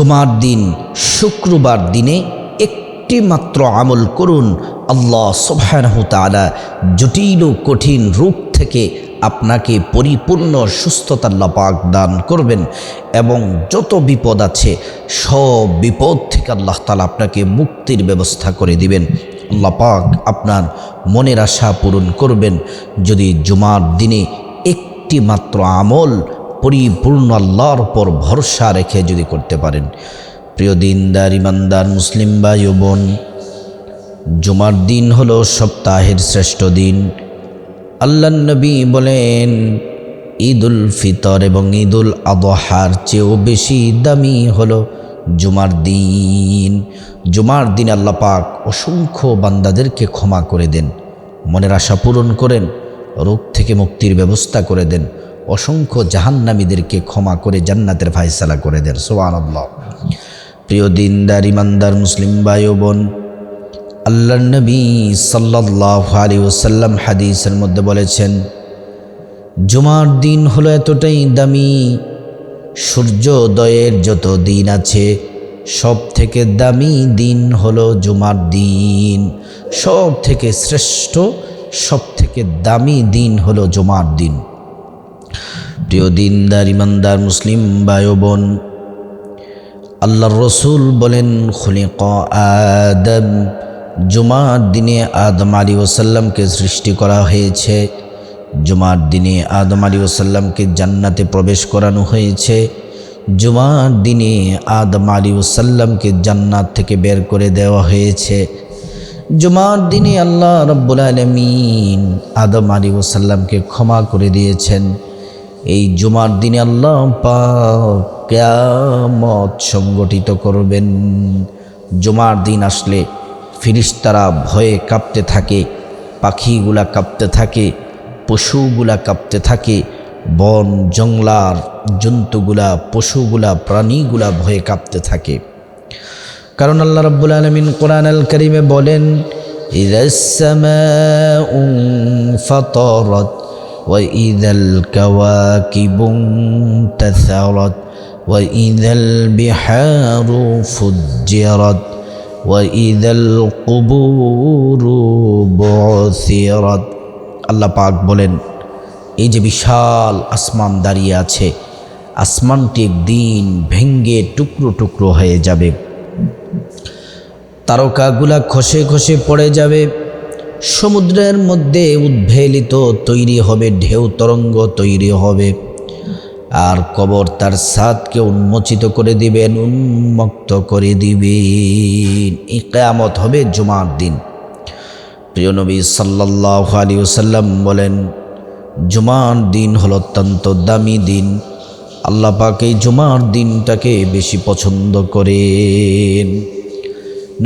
জুমার দিন, শুক্রবার দিনে একটি মাত্র আমল করুন। আল্লাহ সুবহানাহু তাআলা জটিল কঠিন রূপ থেকে আপনাকে পরিপূর্ণ সুস্থতা আল্লাহ পাক দান করবেন এবং যত বিপদ আছে, সব বিপদ থেকে আল্লাহ তালা আপনাকে মুক্তির ব্যবস্থা করে দিবেন। আল্লাহ পাক আপনার মনের আশা পূরণ করবেন। যদি জুমার দিনে একটি মাত্র আমল পরিপূর্ণ আল্লাহর উপর ভরসা রেখে যদি করতে পারেন। প্রিয় দিনদার, ইমানদার, মুসলিম ও বোন, জুমার দিন হলো সপ্তাহের শ্রেষ্ঠ দিন। আল্লাহ নবী বলেন, ঈদুল ফিতর এবং ঈদুল আবহার চেয়েও বেশি দামি হলো জুমার দিন। জুমার দিন আল্লাহ পাক অসংখ্য বান্দাদেরকে ক্ষমা করে দেন, মনের আশা পূরণ করেন, রোগ থেকে মুক্তির ব্যবস্থা করে দেন অসংখ্য জাহান্নামীদেরকে ক্ষমা করে জান্নাতের ফায়সালা করে দেন সোয়ান প্রিয় দিনদার, ইমানদার মুসলিম ভাই বোন আল্লাহ নবী সাল্লাহ আলী ওসাল্লাম হাদিসের মধ্যে বলেছেন, জুমার দিন হলো এতটাই দামি, সূর্যোদয়ের যত দিন আছে সব থেকে দামি দিন হলো জুমার দিন। সব থেকে শ্রেষ্ঠ সব থেকে দামি দিন হলো জুমার দিন। প্রিয় দিনদার, ইমানদার, মুসলিম ও বোন আল্লাহর রসুল বলেন খুলে ক আদম, জুমার দিনে আদম আলী ওসাল্লামকে সৃষ্টি করা হয়েছে। জুমার দিনে আদম আলী ওসাল্লামকে জান্নাতে প্রবেশ করানো হয়েছে। জুমার দিনে আদম আলী ওসাল্লামকে জান্নাত থেকে বের করে দেওয়া হয়েছে। জুমার দিনে আল্লাহ রব্বুল আলমিন আদম আলী ওসাল্লামকে ক্ষমা করে দিয়েছেন। এই জুমার দিনে আল্লাহ পাক কেয়ামত সংগঠিত করবেন। জুমার দিন আসলে ফিরিস্তারা ভয়ে কাঁপতে থাকে, পাখিগুলা কাঁপতে থাকে, পশুগুলা কাঁপতে থাকে, বন জংলার জন্তুগুলা, পশুগুলা, প্রাণীগুলা ভয়ে কাঁপতে থাকে। কারণ আল্লাহ রব্বুল আলমিন কোরআন আল করিমে বলেন ফতরত وإذا الكواكب انتثرت وإذا البحار فجرت وإذا القبور بعثرت আল্লাহ পাক বলেন এই যে বিশাল আসমান দাঁড়িয়ে আছে আসমানটি একদিন ভেঙ্গে টুকরো টুকরো হয়ে যাবে তারকাগুলা খসে খসে পড়ে যাবে সমুদ্রের মধ্যে উদ্ভেলিত তৈরি হবে ঢেউ তরঙ্গ, তৈরি হবে। আর কবর তার সাদকে উন্মোচিত করে দিবেন উন্মুক্ত করে দিবেন এই কেয়ামত হবে জুমার দিন। প্রিয় নবী সাল্লাহ আলী ওসাল্লাম বলেন, জুমার দিন হল অত্যন্ত দামি দিন। আল্লাহ এই জুমার দিনটাকে বেশি পছন্দ করেন।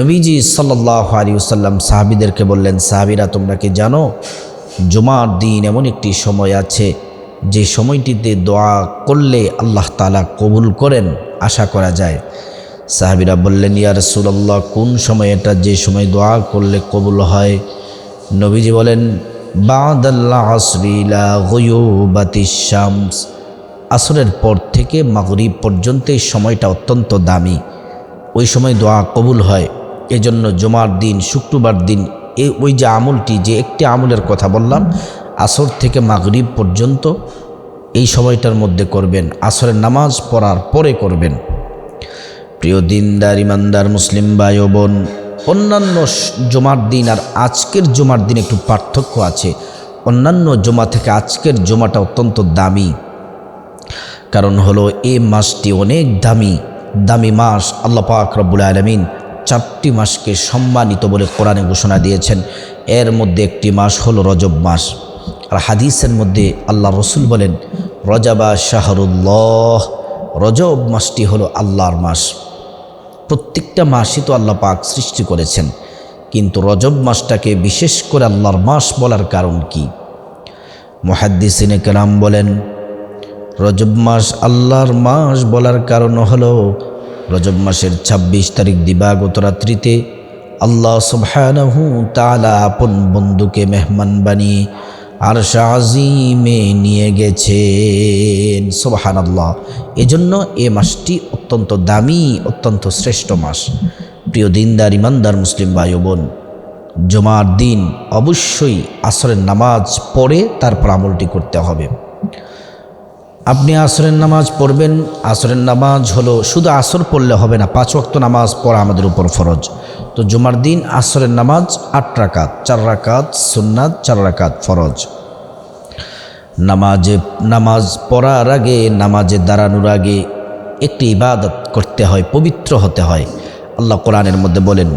নবীজি সাল্লাহ আলী ওসাল্লাম সাহাবিদেরকে বললেন, সাহাবিরা, তোমরা কি জানো, জুমার দিন এমন একটি সময় আছে, যে সময়টিতে দোয়া করলে আল্লাহ তালা কবুল করেন, আশা করা যায়? সাহাবিরা বললেন, ইয়া রসুল্লাহ কোন সময় এটা যে সময় দোয়া করলে কবুল হয়? নবীজি বলেন শামস, আসরের পর থেকে মাগরিব পর্যন্ত এই সময়টা অত্যন্ত দামি, ওই সময় দোয়া কবুল হয়। এজন্য জমার দিন, শুক্রবার দিন এই ওই যে আমলটি, যে একটি আমলের কথা বললাম, আসর থেকে মাগরিব পর্যন্ত এই সময়টার মধ্যে করবেন। আসরের নামাজ পড়ার পরে করবেন। প্রিয় দিনদার, ইমানদার, মুসলিম ভাই বোন, অন্যান্য জমার দিন আর আজকের জমার দিন একটু পার্থক্য আছে। অন্যান্য জমা থেকে আজকের জমাটা অত্যন্ত দামি। কারণ হলো, এ মাসটি অনেক দামি। দামি মাস, আল্লাহ পাক রব্বুল আলমিন চারটি মাসকে সম্মানিত বলে কোরআনে ঘোষণা দিয়েছেন। এর মধ্যে একটি মাস হলো রজব মাস। আর হাদিসের মধ্যে আল্লাহ রসুল বলেন, রজাবা শাহরুল্লাহ, রজব মাসটি হলো আল্লাহর মাস। প্রত্যেকটা মাসই তো আল্লাহ পাক সৃষ্টি করেছেন। কিন্তু রজব মাসটাকে বিশেষ করে আল্লাহর মাস বলার কারণ কি? মহাদ্দিসিনে কেরাম বলেন, রজব মাস আল্লাহর মাস বলার কারণ হলো রজব মাসের ২৬ তারিখ দিবাগত রাত্রিতে আল্লাহ সুবহানাহু তাআলা আপন বন্ধুকে মেহমান বানিয়ে আর শাহিমে নিয়ে গেছেন। সোবাহান আল্লাহ এজন্য এ মাসটি অত্যন্ত দামি, অত্যন্ত শ্রেষ্ঠ মাস। প্রিয় দিনদার, ইমানদার মুসলিম ভাই বোন জমার দিন অবশ্যই আসরের নামাজ পড়ে তারপর আমলটি করতে হবে। আপনি আসরের নামাজ পড়বেন আসরের নামাজ হলো শুধু আসর পড়লে হবে না পাঁচ ওয়াক্ত নামাজ পড়া আমাদের উপর ফরজ তো জুমার দিন আসরের নামাজ আট রাকাত চার রাকাত সুন্নাত চার রাকাত ফরজ নামাজে নামাজ পড়ার আগে নামাজে দাঁড়ানোর আগে একটি ইবাদত করতে হয় পবিত্র হতে হয় আল্লাহ কোরআনের মধ্যে বলেন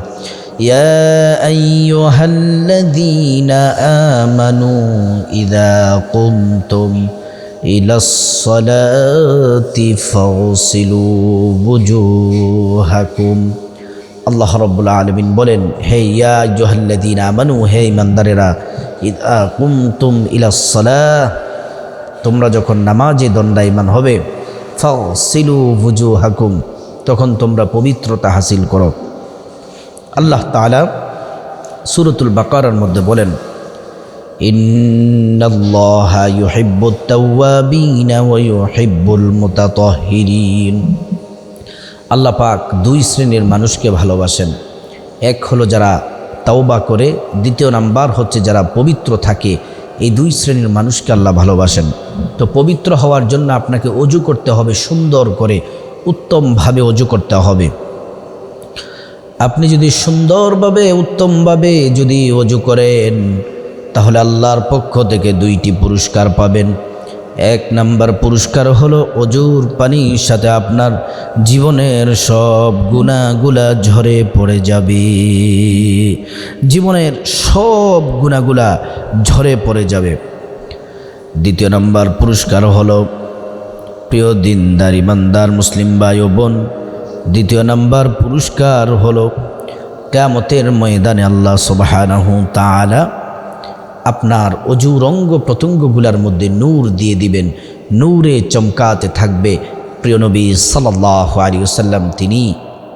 يا أيها الذين آمنوا إذا قمتم إلى الصلاة فاغسلوا وجوهكم আল্লাহ রব্বুল আলমিন বলেন হে ইয়া জোহাল্লাদিন আমানু হে ইমানদারেরা ইদা কুমতুম ইলাসলাহ তোমরা যখন নামাজে দণ্ডায়মান হবে ফাসিলু বুজু হাকুম তখন তোমরা পবিত্রতা হাসিল করো আল্লাহ তাআলা সুরতুল বাকারার মধ্যে বলেন ইন্নাল্লাহা ইউহিব্বুত তাওয়াবিনা ওয়া ইউহিব্বুল মুতাতাহহিরিন আল্লাহ পাক দুই শ্রেণির মানুষকে ভালোবাসেন। এক হলো যারা তাওবা করে, দ্বিতীয় নাম্বার হচ্ছে যারা পবিত্র থাকে। এই দুই শ্রেণির মানুষকে আল্লাহ ভালোবাসেন। তো পবিত্র হওয়ার জন্য আপনাকে অজু করতে হবে, সুন্দর করে, উত্তমভাবে অজু করতে হবে। আপনি যদি সুন্দরভাবে, উত্তমভাবে যদি অজু করেন তাহলে আল্লাহর পক্ষ থেকে দুইটি পুরস্কার পাবেন। এক নাম্বার পুরস্কার হলো অজুর পানির সাথে আপনার জীবনের সব গুণাগুলা ঝরে পড়ে যাবে। জীবনের সব গুণাগুলা ঝরে পড়ে যাবে। দ্বিতীয় নাম্বার পুরস্কার হলো প্রিয় দিনদার ইমানদার মুসলিম ও বোন। দ্বিতীয় নাম্বার পুরস্কার হলো কেমতের ময়দানে আল্লাহ সুবাহানাহু তাআলা আপনার অজুর অঙ্গ প্রত্যঙ্গগুলার মধ্যে নূর দিয়ে দিবেন। নূরে চমকাতে থাকবে। প্রিয় নবী সাল্লাহ আলী সাল্লাম তিনি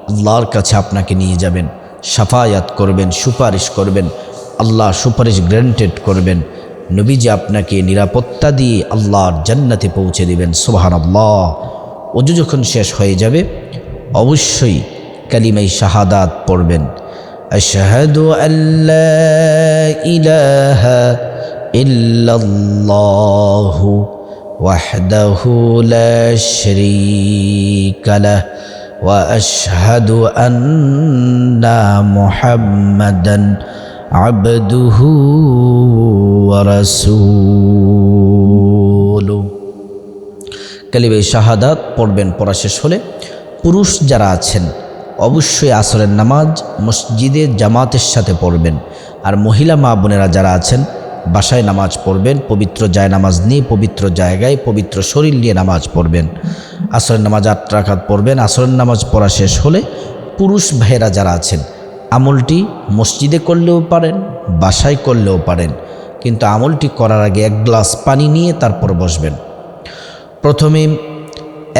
আল্লাহর কাছে আপনাকে নিয়ে যাবেন। সাফায়াত করবেন, সুপারিশ করবেন, আল্লাহ সুপারিশ গ্র্যান্টেড করবেন। নবীজি আপনাকে নিরাপত্তা দিয়ে আল্লাহর জান্নাতে পৌঁছে দিবেন। সোহান আল্লাহ অজু যখন শেষ হয়ে যাবে, অবশ্যই কালিমাই শাহাদাত পড়বেন। أشهد أن لا إله إلا الله وحده لا شريك له وأشهد أن محمدا عبده ورسوله কালিবে শাহাদাত পড়বেন পড়া শেষ হলে পুরুষ যারা আছেন অবশ্যই আসরের নামাজ মসজিদে জামাতের সাথে পড়বেন। আর মহিলা মা বোনেরা যারা আছেন, বাসায় নামাজ পড়বেন, পবিত্র জায় নামাজ নিয়ে, পবিত্র জায়গায়, পবিত্র শরীর নিয়ে নামাজ পড়বেন। আসরের নামাজ আট রাখাত পড়বেন। আসরের নামাজ পড়া শেষ হলে পুরুষ ভাইয়েরা যারা আছেন, আমলটি মসজিদে করলেও পারেন, বাসায় করলেও পারেন। কিন্তু আমলটি করার আগে এক গ্লাস পানি নিয়ে তারপর বসবেন। প্রথমে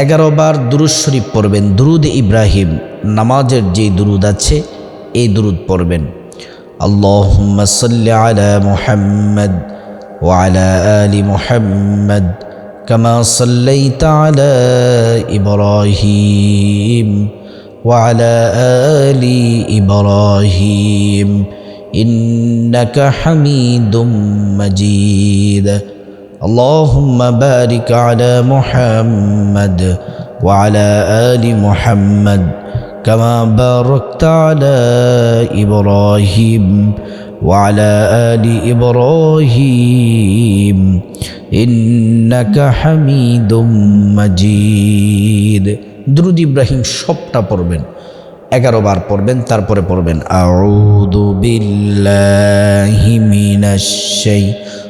এগারো বার দুরুদ শরীফ পড়বেন দুরুদ ইব্রাহিম নামাজের যে দুরুদ আছে এই দুরুদ পড়বেন আল্লাহুম্মা সাল্লি আলা মুহাম্মদ وعلى آل محمد كما صليت على إبراهيم وعلى آل إبراهيم إنك حميد مجيد اللهم بارك على محمد وعلى آل محمد كما باركت على إبراهيم وعلى آل إبراهيم إنك حميد مجيد درود إبراهيم সবটা পড়বেন এগারো বার পড়বেন তারপরে পড়বেন আউযু বিল্লাহি মিনাশ শাইতানির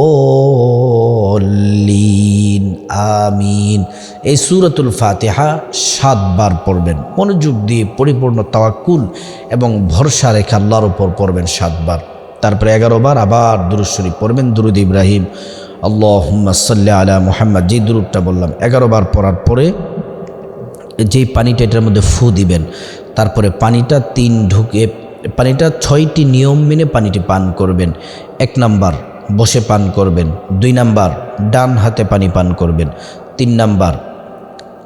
আমিন। এই সুরতুল ফাতেহা সাতবার পড়বেন। মনোযোগ দিয়ে পরিপূর্ণ তাওয়াক্কুল এবং ভরসা রেখে আল্লাহর উপর পড়বেন সাতবার। তারপরে এগারো বার আবার দুরুদ শরীফ পড়বেন। দুরুদ ইব্রাহিম। আল্লাহ সাল্লাহ আলা মোহাম্মদ যে দুরুদটা বললাম এগারো বার পড়ার পরে যেই পানিটা এটার মধ্যে ফু দিবেন, তারপরে পানিটা তিন ঢুকে, পানিটা ছয়টি নিয়ম মেনে পানিটি পান করবেন। এক নাম্বার, বসে পান করবেন। দুই নাম্বার, ডান হাতে পানি পান করবেন। তিন নাম্বার।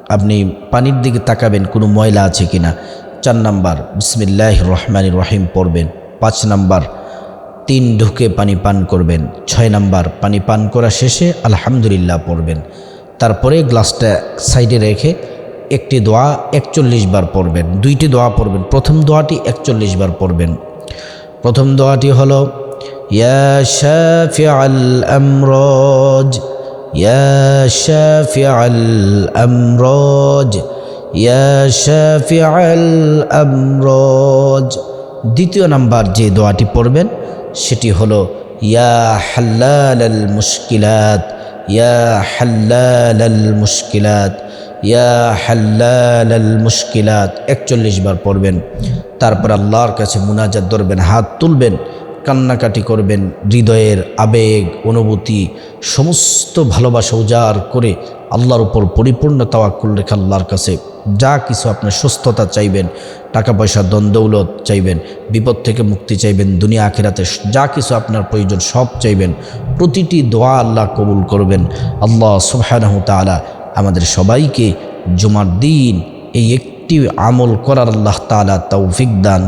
আপনি পানির দিকে তাকাবেন, কোনো ময়লা আছে কিনা? চার নাম্বার বিসমিল্লাহ রহমান রহিম পড়বেন। পাঁচ নাম্বার, তিন ঢুকে পানি পান করবেন। ছয় নাম্বার, পানি পান করা শেষে আলহামদুলিল্লাহ পড়বেন। তারপরে গ্লাসটা সাইডে রেখে একটি দোয়া একচল্লিশ বার পড়বেন। দুইটি দোয়া পড়বেন। প্রথম দোয়াটি একচল্লিশ বার পড়বেন। প্রথম দোয়াটি হলো, ইয়া শাফিআল আমরাজ ইয়া শাফিআল আমরাজ ইয়া শাফিআল আমরাজ দ্বিতীয় নাম্বার যে দোয়াটি পড়বেন, সেটি হলো ইয়া হাল্লাল আল মুশকিলাত ইয়া হাল্লাল আল মুশকিলাত ইয়া হাল্লাল আল মুশকিলাত একচল্লিশ বার পড়বেন। তারপর আল্লাহর কাছে মুনাজাত ধরবেন, হাত তুলবেন কান্নাকাটি করবেন, হৃদয়ের আবেগ, অনুভূতি, সমস্ত ভালোবাসা উজাড় করে আল্লাহর উপর পরিপূর্ণ তাওয়াক্কুল রেখে আল্লাহর কাছে যা কিছু আপনার সুস্থতা চাইবেন, টাকা পয়সা দ্বন্দ্বৌলত চাইবেন, বিপদ থেকে মুক্তি চাইবেন, দুনিয়া, আখেরাতে যা কিছু আপনার প্রয়োজন সব চাইবেন, প্রতিটি দোয়া আল্লাহ কবুল করবেন। আল্লাহ সুবহানাহু তাআলা আমাদের সবাইকে জুমার দিন এই একটি আমল করার আল্লাহ তাআলা তৌফিক দান